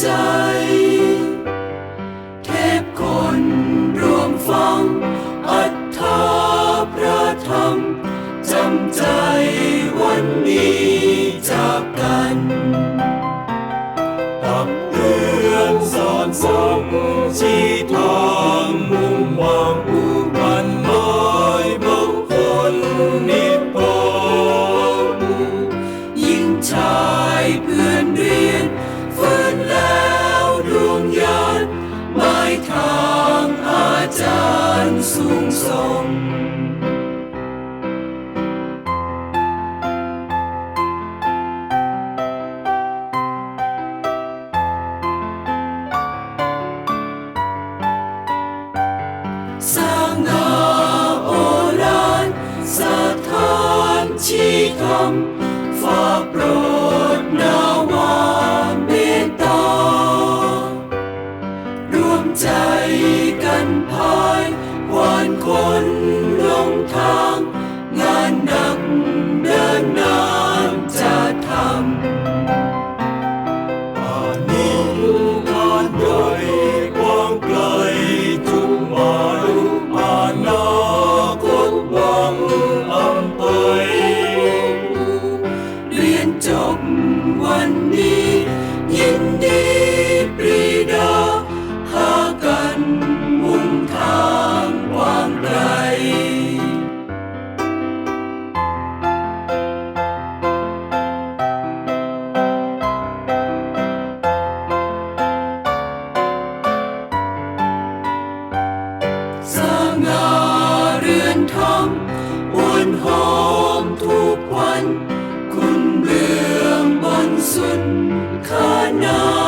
ใจ เทพคนรวมฟัง อัตถาพระธรรมจำใจวันนี้จากกันตักเตือนสอนส่งชี้ทางมุ่งหวังายทางอาจารย์สูงส่งสร้างงาโบราณสถานชี้คำฝากโปร ใจกันพายหวานคนลงทาง งานหนักเดินนานจะทำป่านนี้งานใหญ่กว้างไกลจุดหมายอานาคตหวังอำไปเรียนจบวันนี้ยินดี วัน คุณเบื้องบนสุดข้านา